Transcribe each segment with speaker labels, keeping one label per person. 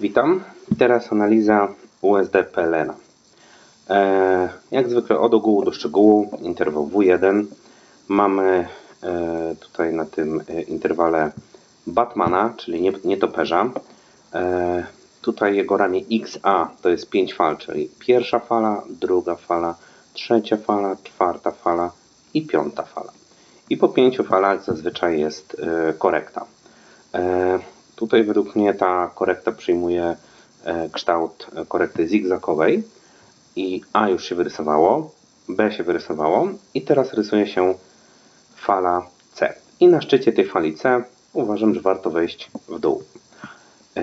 Speaker 1: Witam. Teraz analiza USD PLN. E, jak zwykle od ogółu do szczegółu, interwał W1. Mamy e, tutaj na tym e, interwale Batmana, czyli nie- nietoperza. Tutaj jego ramię XA to jest 5 fal, czyli pierwsza fala, druga fala, trzecia fala, czwarta fala i piąta fala. I po pięciu falach zazwyczaj jest korekta. Tutaj według mnie ta korekta przyjmuje e, kształt e, korekty zigzagowej i A już się wyrysowało, B się wyrysowało i teraz rysuje się fala C. I na szczycie tej fali C uważam, że warto wejść w dół. E,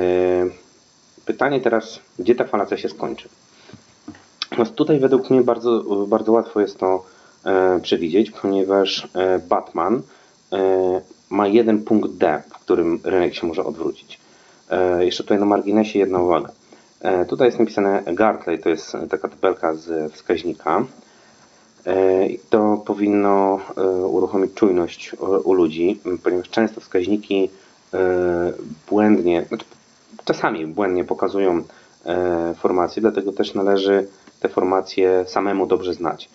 Speaker 1: Pytanie teraz, gdzie ta fala C się skończy? No tutaj według mnie bardzo, bardzo łatwo jest to przewidzieć, ponieważ Batman ma jeden punkt D, w którym rynek się może odwrócić. E, jeszcze tutaj na marginesie jedna uwaga. E, tutaj jest napisane Gartley, to jest taka tabelka z wskaźnika. E, i To powinno uruchomić czujność u, ludzi, ponieważ często wskaźniki błędnie, znaczy czasami błędnie pokazują formacje, dlatego też należy te formacje samemu dobrze znać.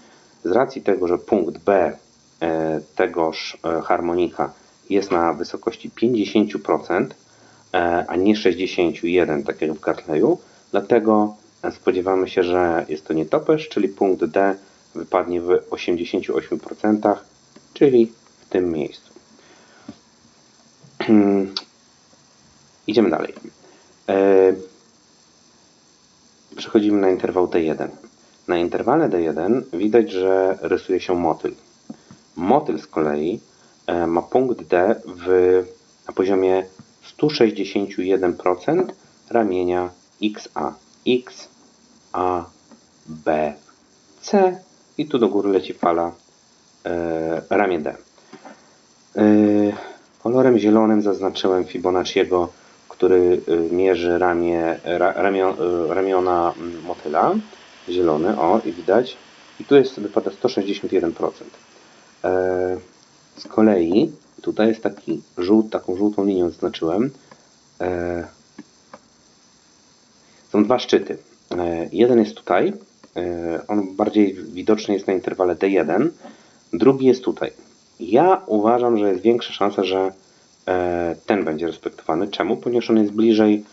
Speaker 1: Z racji tego, że punkt B tegoż harmonika jest na wysokości 50%, e, a nie 61%, tak jak w Gartleyu, dlatego e, spodziewamy się, że jest to nietoperz, czyli punkt D wypadnie w 88%, czyli w tym miejscu. Idziemy dalej. E, Przechodzimy na interwał D1. Na interwale D1 widać, że rysuje się motyl. Motyl z kolei ma punkt D w, na poziomie 161% ramienia XA. X, A, B, C i tu do góry leci fala e, ramię D. E, kolorem zielonym zaznaczyłem Fibonacciego, który e, mierzy ramię, ra, ramio, e, ramiona mm, motyla. Zielony, o i widać. I tu jest wypada 161%. E, z kolei tutaj jest taki żółt, taką żółtą linią zaznaczyłem. E, są dwa szczyty. E, jeden jest tutaj. E, on bardziej widoczny jest na interwale D1. Drugi jest tutaj. Ja uważam, że jest większa szansa, że ten będzie respektowany. Czemu? Ponieważ on jest bliżej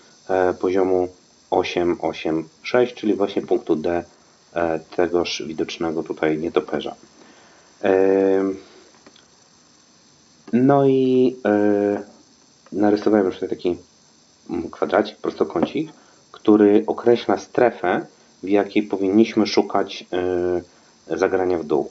Speaker 1: poziomu 8, 8, 6, czyli właśnie punktu D tegoż widocznego tutaj nietoperza. No i e, narysowałem już tutaj taki mm, kwadracik, prostokącik, który określa strefę, w jakiej powinniśmy szukać e, zagrania w dół.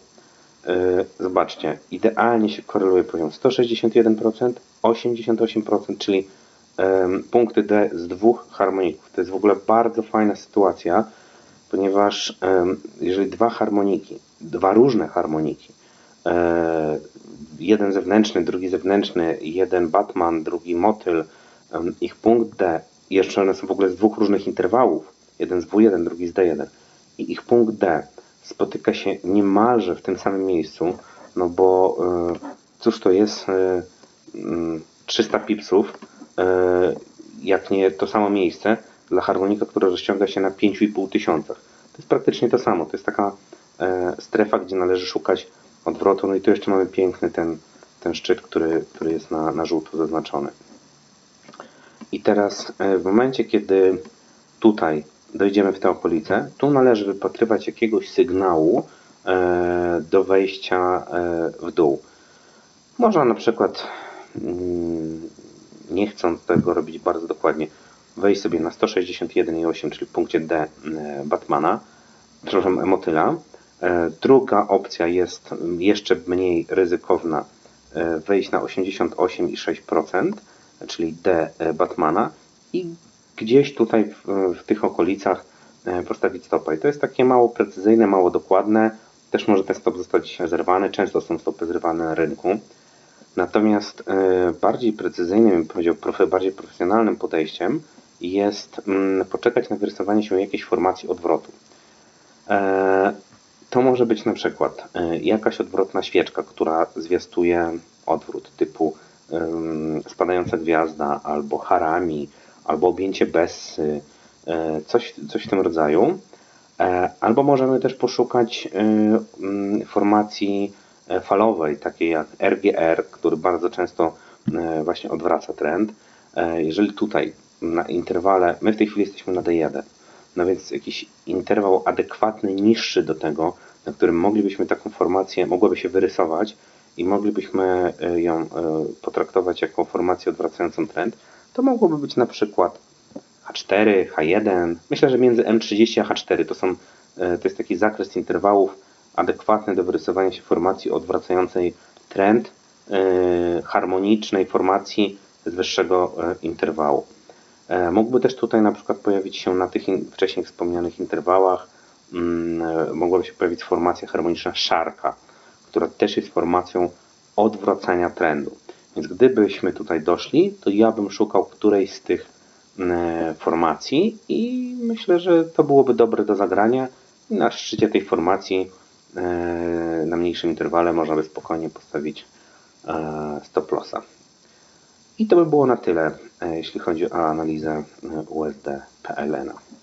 Speaker 1: E, Zobaczcie, idealnie się koreluje poziom 161%, 88%, czyli em, punkty D z dwóch harmoników. To jest w ogóle bardzo fajna sytuacja, ponieważ em, jeżeli dwa harmoniki, dwa różne harmoniki, jeden zewnętrzny, drugi zewnętrzny, jeden Batman, drugi motyl, ich punkt D, jeszcze one są w ogóle z dwóch różnych interwałów, jeden z W1, drugi z D1, i ich punkt D spotyka się niemalże w tym samym miejscu, no bo e, cóż to jest e, mm, 300 pipsów, e, jak nie to samo miejsce dla harmonika, która rozciąga się na 5,5 tysiącach. To jest praktycznie to samo. To jest taka e, strefa, gdzie należy szukać odwrotu. No i tu jeszcze mamy piękny ten, ten szczyt, który, który jest na, na żółto zaznaczony. I teraz e, w momencie, kiedy tutaj dojdziemy w tę okolicę, tu należy wypatrywać jakiegoś sygnału e, do wejścia e, w dół. Można na przykład, mm, nie chcąc tego robić bardzo dokładnie, wejść sobie na 161,8, czyli w punkcie D Batmana, przepraszam, motyla. E, Druga opcja jest jeszcze mniej ryzykowna, e, wejść na 88,6%, czyli D e, Batmana i gdzieś tutaj w, w tych okolicach postawić stopa. I to jest takie mało precyzyjne, mało dokładne. Też może ten stop zostać zerwany. Często są stopy zrywane na rynku. Natomiast bardziej precyzyjnym, powiedział, bardziej profesjonalnym podejściem jest mm, poczekać na wyrysowanie się jakiejś formacji odwrotu. To może być na przykład e, jakaś odwrotna świeczka, która zwiastuje odwrót typu spadająca gwiazda albo harami, albo objęcie Bessy, e, coś, coś w tym rodzaju. E, Albo możemy też poszukać formacji falowej, takiej jak RGR, który bardzo często właśnie odwraca trend. Jeżeli tutaj na interwale, my w tej chwili jesteśmy na D1, no więc jakiś interwał adekwatny, niższy do tego, na którym moglibyśmy taką formację, mogłaby się wyrysować i moglibyśmy e, ją e, potraktować jako formację odwracającą trend, to mogłoby być na przykład H4, H1. Myślę, że między M30 a H4 to, są, e, to jest taki zakres interwałów adekwatny do wyrysowania się formacji odwracającej trend, harmonicznej formacji z wyższego interwału. E, Mógłby też tutaj na przykład pojawić się na tych wcześniej wspomnianych interwałach, mm, e, mogłaby się pojawić formacja harmoniczna szarka, która też jest formacją odwracania trendu. Więc gdybyśmy tutaj doszli, to ja bym szukał którejś z tych e, formacji i myślę, że to byłoby dobre do zagrania. Na szczycie tej formacji na mniejszym interwale można by spokojnie postawić stop lossa. I to by było na tyle, jeśli chodzi o analizę USD PLN. -a.